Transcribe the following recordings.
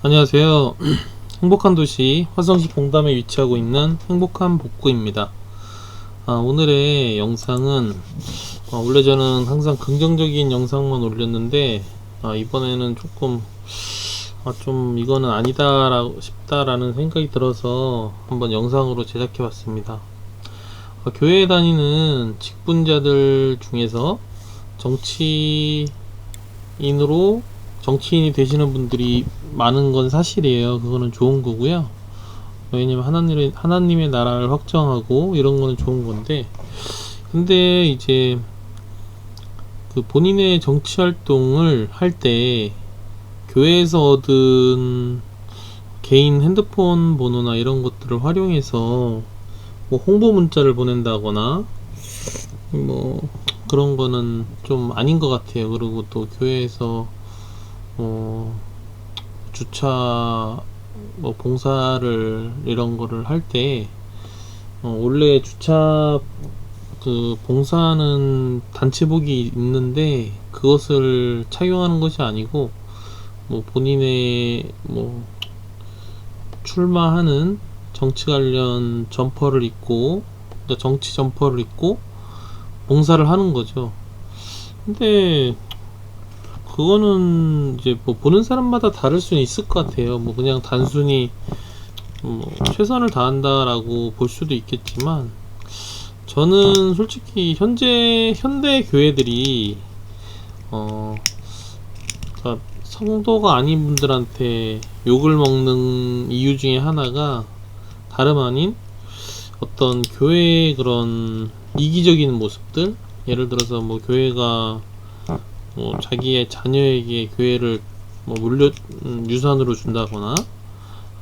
안녕하세요. 행복한 도시 화성시 봉담에 위치하고 있는 행복한 복구입니다. 아, 오늘의 영상은 아, 원래 저는 항상 긍정적인 영상만 올렸는데 아, 이번에는 조금 아, 좀 이거는 아니다 싶다라는 생각이 들어서 한번 영상으로 제작해 봤습니다. 아, 교회에 다니는 직분자들 중에서 정치인으로 정치인이 되시는 분들이 많은 건 사실이에요. 그거는 좋은 거고요. 왜냐면 하나님의, 하나님의 나라를 확정하고 이런 거는 좋은 건데, 근데 이제 그 본인의 정치 활동을 할 때 교회에서 얻은 개인 핸드폰 번호나 이런 것들을 활용해서 뭐 홍보 문자를 보낸다거나 뭐 그런 거는 좀 아닌 것 같아요. 그리고 또 교회에서 어, 주차 뭐 봉사를 이런 거를 할때 어, 원래 주차 그 봉사하는 단체복이 있는데 그것을 착용하는 것이 아니고 뭐 본인의 뭐 출마하는 정치 관련 점퍼를 입고 그러니까 정치 점퍼를 입고 봉사를 하는 거죠. 근데 그거는 이제 뭐 보는 사람마다 다를 수는 있을 것 같아요. 뭐 그냥 단순히 뭐 최선을 다한다라고 볼 수도 있겠지만 저는 솔직히 현재 현대 교회들이 어 그러니까 성도가 아닌 분들한테 욕을 먹는 이유 중에 하나가 다름 아닌 어떤 교회의 그런 이기적인 모습들 예를 들어서 뭐 교회가 뭐 자기의 자녀에게 교회를 뭐 물려 음, 유산으로 준다거나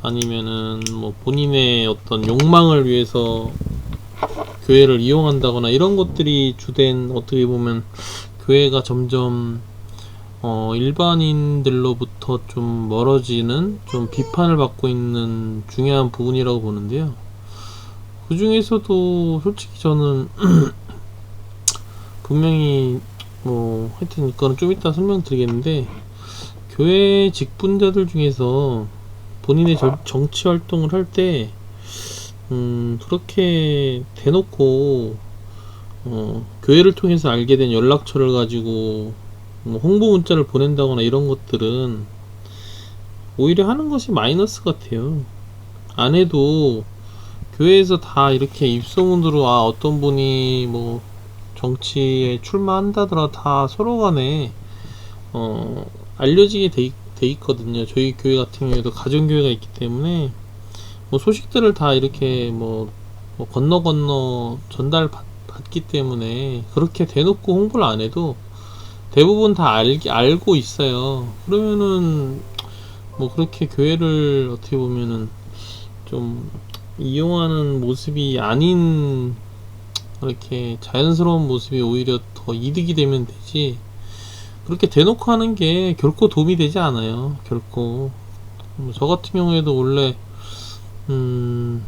아니면은 뭐 본인의 어떤 욕망을 위해서 교회를 이용한다거나 이런 것들이 주된 어떻게 보면 교회가 점점 어 일반인들로부터 좀 멀어지는 좀 비판을 받고 있는 중요한 부분이라고 보는데요. 그 중에서도 솔직히 저는 분명히 뭐 하여튼 이거는 좀 이따 설명드리겠는데 교회 직분자들 중에서 본인의 저- 정치 활동을 할때 음, 그렇게 대놓고 어, 교회를 통해서 알게 된 연락처를 가지고 뭐 홍보 문자를 보낸다거나 이런 것들은 오히려 하는 것이 마이너스 같아요. 안 해도 교회에서 다 이렇게 입소문으로 아 어떤 분이 뭐 정치에 출마한다더라 다 서로 간에 어 알려지게 돼, 있, 돼 있거든요. 저희 교회 같은 경우에도 가정교회가 있기 때문에 뭐 소식들을 다 이렇게 뭐, 뭐 건너 건너 전달 받, 받기 때문에 그렇게 대놓고 홍보를 안 해도 대부분 다 알, 알고 있어요. 그러면은 뭐 그렇게 교회를 어떻게 보면은 좀 이용하는 모습이 아닌 이렇게 자연스러운 모습이 오히려 더 이득이 되면 되지. 그렇게 대놓고 하는 게 결코 도움이 되지 않아요. 결코. 뭐저 같은 경우에도 원래 음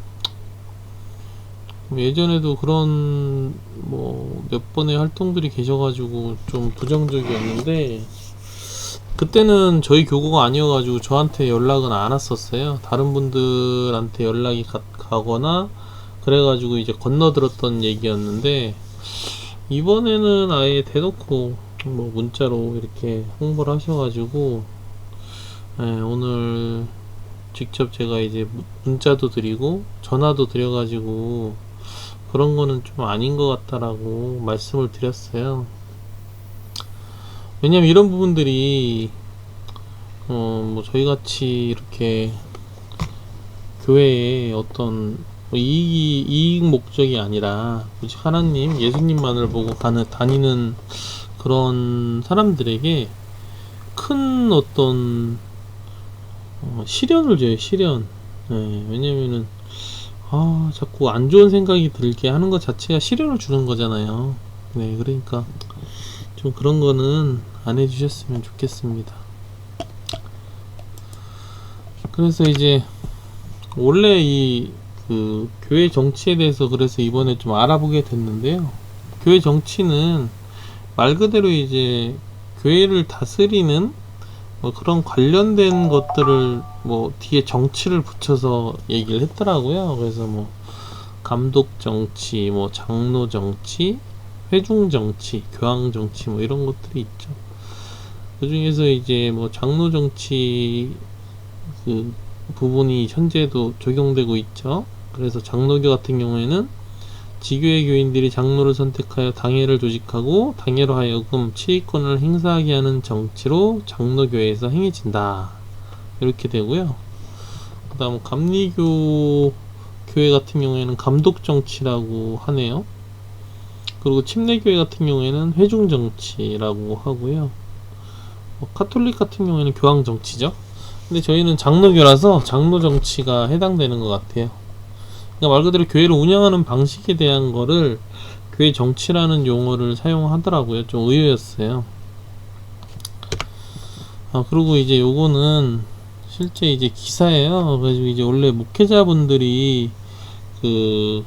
예전에도 그런 뭐 몇 번의 활동들이 계셔가지고 좀 부정적이었는데 그때는 저희 교구가 아니어가지고 저한테 연락은 안 왔었어요. 다른 분들한테 연락이 가, 가거나 그래가지고 이제 건너들었던 얘기였는데 이번에는 아예 대놓고 뭐 문자로 이렇게 홍보를 하셔가지고 예, 오늘 직접 제가 이제 무- 문자도 드리고 전화도 드려가지고 그런 거는 좀 아닌 것 같다라고 말씀을 드렸어요. 왜냐면 이런 부분들이 어 뭐 저희 같이 이렇게 교회에 어떤 뭐 이익이 이익 목적이 아니라 오직 하나님 예수님만을 보고 가는 다니는 그런 사람들에게 큰 어떤 어, 시련을 줘요 시련. 예, 왜냐면은 아 자꾸 안 좋은 생각이 들게 하는 것 자체가 시련을 주는 거잖아요. 네 그러니까 좀 그런 거는 안 해주셨으면 좋겠습니다. 그래서 이제 원래 이 그 교회 정치에 대해서 그래서 이번에 좀 알아보게 됐는데요. 교회 정치는 말 그대로 이제 교회를 다스리는 뭐 그런 관련된 것들을 뭐 뒤에 정치를 붙여서 얘기를 했더라고요. 그래서 뭐 감독 정치, 뭐 장로 정치, 회중 정치, 교황 정치 뭐 이런 것들이 있죠. 그 중에서 이제 뭐 장로 정치 그 부분이 현재도 적용되고 있죠. 그래서 장로교 같은 경우에는 지교의 교인들이 장로를 선택하여 당회를 조직하고 당회로 하여금 치의권을 행사하게 하는 정치로 장로교회에서 행해진다. 이렇게 되고요. 그 다음 감리교 교회 같은 경우에는 감독 정치라고 하네요. 그리고 침례교회 같은 경우에는 회중 정치라고 하고요. 뭐 카톨릭 같은 경우에는 교황 정치죠. 근데 저희는 장로교라서 장로 정치가 해당되는 것 같아요. 그러니까 말 그대로 교회를 운영하는 방식에 대한 거를 교회 정치라는 용어를 사용하더라고요. 좀 의외였어요. 아, 그리고 이제 요거는 실제 이제 기사예요. 그래서 이제 원래 목회자분들이 그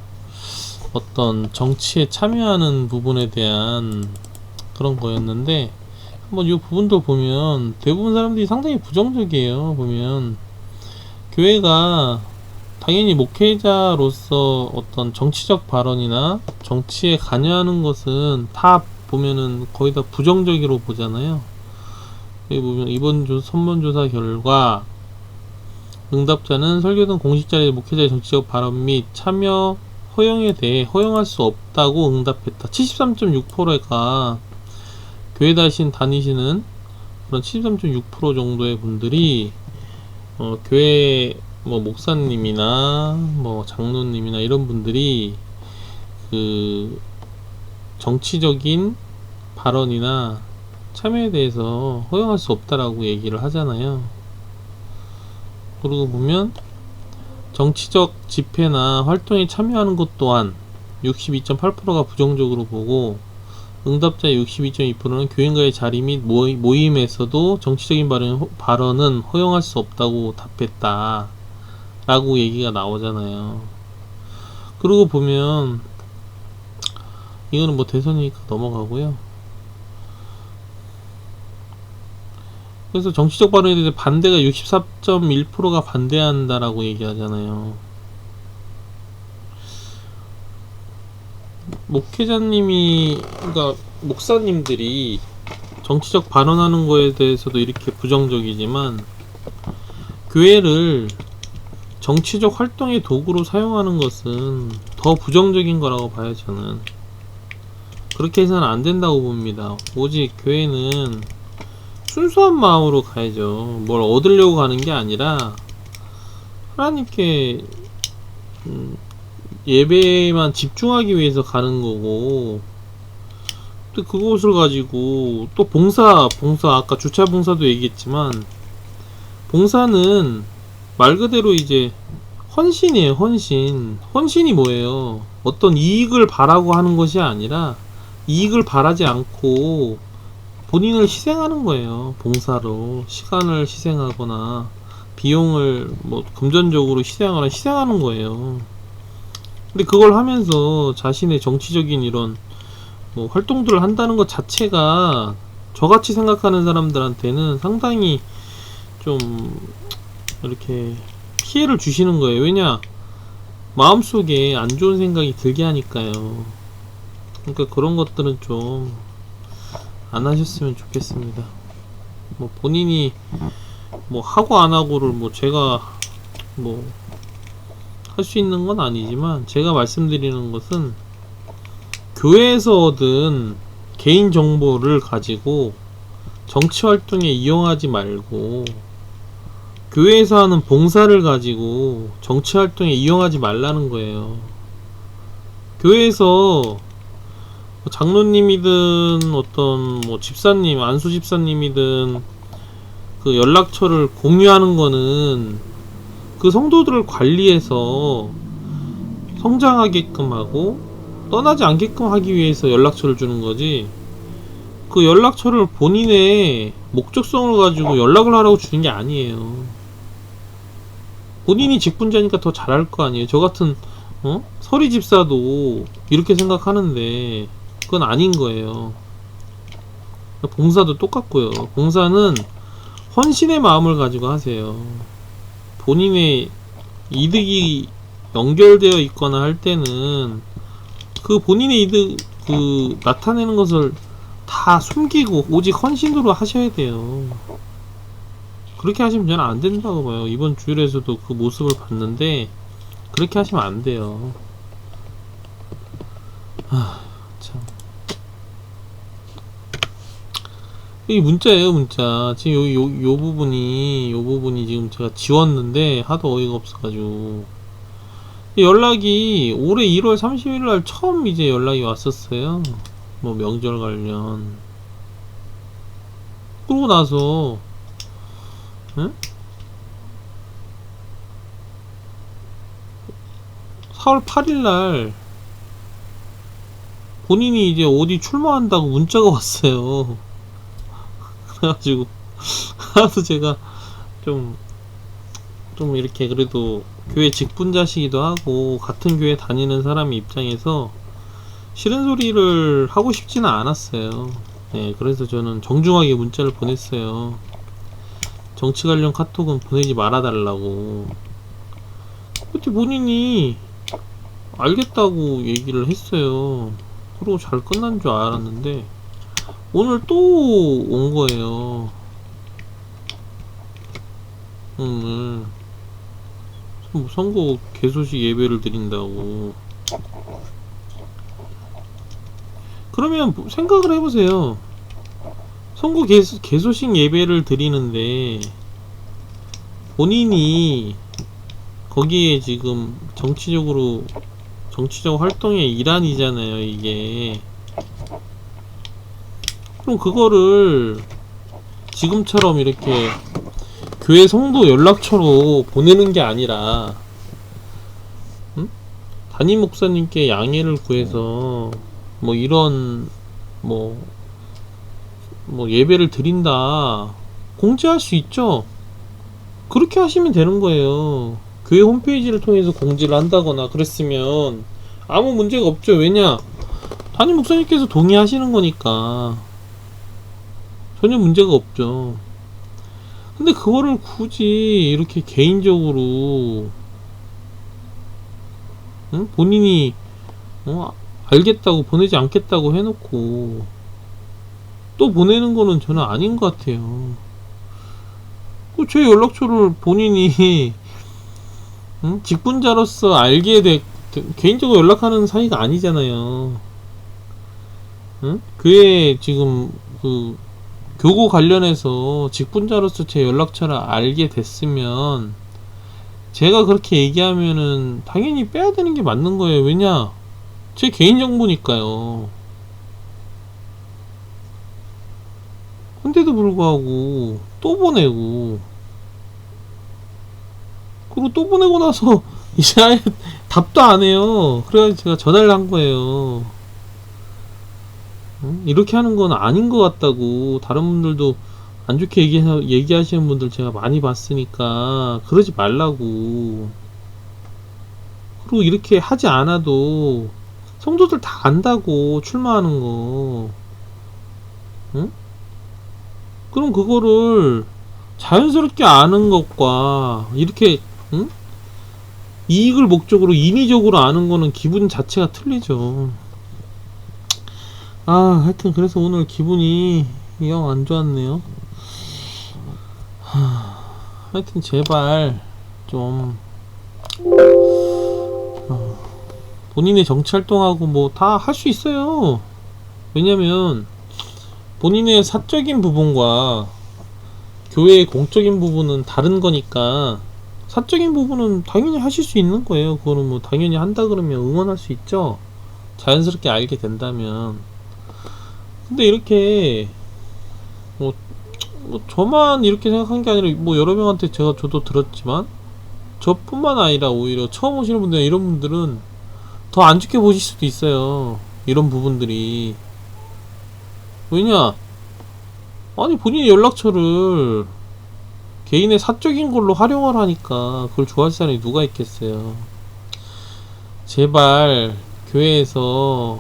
어떤 정치에 참여하는 부분에 대한 그런 거였는데 한번 이 부분도 보면 대부분 사람들이 상당히 부정적이에요. 보면 교회가 당연히 목회자로서 어떤 정치적 발언이나 정치에 관여하는 것은 다 보면은 거의 다 부정적으로 보잖아요. 여기 보면 이번 조, 선문조사 결과 응답자는 설교 등 공식 자리에 목회자의 정치적 발언 및 참여 허용에 대해 허용할 수 없다고 응답했다. 73.6%가 교회 다신 다니시는 그런 73.6% 정도의 분들이 어, 교회 뭐 목사님이나 뭐 장로님이나 이런 분들이 그 정치적인 발언이나 참여에 대해서 허용할 수 없다라고 얘기를 하잖아요. 그러고 보면 정치적 집회나 활동에 참여하는 것 또한 62.8%가 부정적으로 보고 응답자의 62.2%는 교인과의 자리 및 모임에서도 정치적인 발언, 발언은 허용할 수 없다고 답했다. 라고 얘기가 나오잖아요. 그러고 보면 이거는 뭐 대선이니까 넘어가고요. 그래서 정치적 발언에 대해 반대가 64.1%가 반대한다라고 얘기하잖아요. 목회자님이 그러니까 목사님들이 정치적 발언하는 거에 대해서도 이렇게 부정적이지만 교회를 정치적 활동의 도구로 사용하는 것은 더 부정적인 거라고 봐요 저는. 그렇게 해서는 안 된다고 봅니다. 오직 교회는 순수한 마음으로 가야죠. 뭘 얻으려고 가는 게 아니라 하나님께 음, 예배에만 집중하기 위해서 가는 거고 또 그것을 가지고 또 봉사 봉사 아까 주차 봉사도 얘기했지만 봉사는 말 그대로 이제 헌신이에요 헌신. 헌신이 뭐예요? 어떤 이익을 바라고 하는 것이 아니라 이익을 바라지 않고 본인을 희생하는 거예요. 봉사로 시간을 희생하거나 비용을 뭐 금전적으로 희생하거나 희생하는 거예요. 근데 그걸 하면서 자신의 정치적인 이런 뭐 활동들을 한다는 것 자체가 저같이 생각하는 사람들한테는 상당히 좀 이렇게 피해를 주시는 거예요. 왜냐? 마음속에 안 좋은 생각이 들게 하니까요. 그러니까 그런 것들은 좀 안 하셨으면 좋겠습니다. 뭐 본인이 뭐 하고 안 하고를 뭐 제가 뭐 할 수 있는 건 아니지만 제가 말씀드리는 것은 교회에서 얻은 개인 정보를 가지고 정치 활동에 이용하지 말고 교회에서 하는 봉사를 가지고 정치 활동에 이용하지 말라는 거예요. 교회에서 뭐 장로님이든 어떤 뭐 집사님, 안수 집사님이든 그 연락처를 공유하는 거는 그 성도들을 관리해서 성장하게끔 하고 떠나지 않게끔 하기 위해서 연락처를 주는 거지. 그 연락처를 본인의 목적성을 가지고 연락을 하라고 주는 게 아니에요. 본인이 직분자니까 더 잘할 거 아니에요. 저 같은 어? 서리 집사도 이렇게 생각하는데 그건 아닌 거예요. 봉사도 똑같고요. 봉사는 헌신의 마음을 가지고 하세요. 본인의 이득이 연결되어 있거나 할 때는 그 본인의 이득 그 나타내는 것을 다 숨기고 오직 헌신으로 하셔야 돼요. 그렇게 하시면 저는 안 된다고 봐요. 이번 주일에서도 그 모습을 봤는데 그렇게 하시면 안 돼요. 아, 참. 이 문자예요, 문자. 지금 요, 요, 요 부분이, 요 부분이 지금 제가 지웠는데 하도 어이가 없어가지고. 연락이 올해 1월 30일 날 처음 이제 연락이 왔었어요. 뭐 명절 관련. 그러고 나서, 응? 4월 8일 날 본인이 이제 어디 출마한다고 문자가 왔어요. 그래가지고 하도 제가 좀, 좀 이렇게 그래도 교회 직분자시기도 하고 같은 교회 다니는 사람 입장에서 싫은 소리를 하고 싶지는 않았어요. 네, 그래서 저는 정중하게 문자를 보냈어요. 정치 관련 카톡은 보내지 말아달라고. 그때 본인이 알겠다고 얘기를 했어요. 그리고 잘 끝난 줄 알았는데 오늘 또 온 거예요. 오늘 뭐 선거 개소식 예배를 드린다고. 그러면 뭐 생각을 해보세요. 선거 개소, 개소식 예배를 드리는데 본인이 거기에 지금 정치적으로 정치적 활동의 일환이잖아요, 이게. 그럼 그거를 지금처럼 이렇게 교회 성도 연락처로 보내는 게 아니라, 응? 담임 목사님께 양해를 구해서, 뭐 이런, 뭐, 뭐 예배를 드린다. 공지할 수 있죠? 그렇게 하시면 되는 거예요. 교회 홈페이지를 통해서 공지를 한다거나 그랬으면 아무 문제가 없죠. 왜냐? 담임 목사님께서 동의하시는 거니까 전혀 문제가 없죠. 근데 그거를 굳이 이렇게 개인적으로 응? 본인이 어, 알겠다고 보내지 않겠다고 해놓고 또 보내는 거는 저는 아닌 것 같아요. 그제 연락처를 본인이 응? 직분자로서 알게 돼 개인적으로 연락하는 사이가 아니잖아요. 응? 그에 지금 그 교고 관련해서 직분자로서 제 연락처를 알게 됐으면 제가 그렇게 얘기하면은 당연히 빼야 되는 게 맞는 거예요. 왜냐? 제 개인 정보니까요. 근데도 불구하고 또 보내고 그리고 또 보내고 나서 이제 아예 답도 안 해요. 그래가지고 제가 전화를 한 거예요. 응? 이렇게 하는 건 아닌 것 같다고 다른 분들도 안 좋게 얘기 얘기하시는 분들 제가 많이 봤으니까 그러지 말라고. 그리고 이렇게 하지 않아도 성도들 다 안다고 출마하는 거. 응? 그럼 그거를 자연스럽게 아는 것과 이렇게 응? 이익을 목적으로 인위적으로 아는 거는 기분 자체가 틀리죠. 아, 하여튼 그래서 오늘 기분이 영 안 좋았네요. 하, 하여튼 제발 좀 어, 본인의 정치 활동하고 뭐 다 할 수 있어요. 왜냐면 본인의 사적인 부분과 교회의 공적인 부분은 다른 거니까 사적인 부분은 당연히 하실 수 있는 거예요. 그거는 뭐 당연히 한다 그러면 응원할 수 있죠. 자연스럽게 알게 된다면. 근데 이렇게 뭐, 뭐 저만 이렇게 생각한 게 아니라 뭐 여러 명한테 제가 저도 들었지만 저뿐만 아니라 오히려 처음 오시는 분들 이런 분들은 더 안 좋게 보실 수도 있어요. 이런 부분들이 왜냐? 아니 본인의 연락처를 개인의 사적인 걸로 활용을 하니까 그걸 좋아할 사람이 누가 있겠어요. 제발 교회에서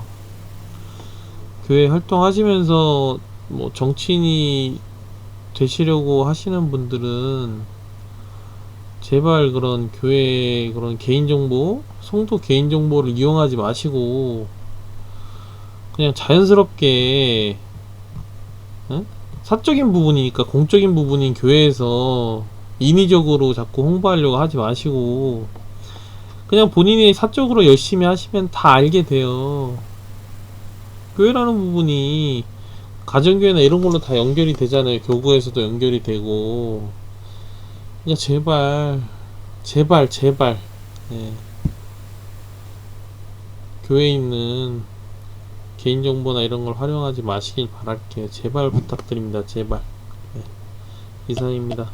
교회 활동하시면서 뭐 정치인이 되시려고 하시는 분들은 제발 그런 교회 그런 개인정보, 성도 개인정보를 이용하지 마시고, 그냥 자연스럽게, 응? 사적인 부분이니까 공적인 부분인 교회에서 인위적으로 자꾸 홍보하려고 하지 마시고, 그냥 본인이 사적으로 열심히 하시면 다 알게 돼요. 교회라는 부분이 가정교회나 이런 걸로 다 연결이 되잖아요. 교구에서도 연결이 되고. 그냥 제발, 제발, 제발, 예. 교회에 있는 개인정보나 이런 걸 활용하지 마시길 바랄게요. 제발 부탁드립니다. 제발. 예. 이상입니다.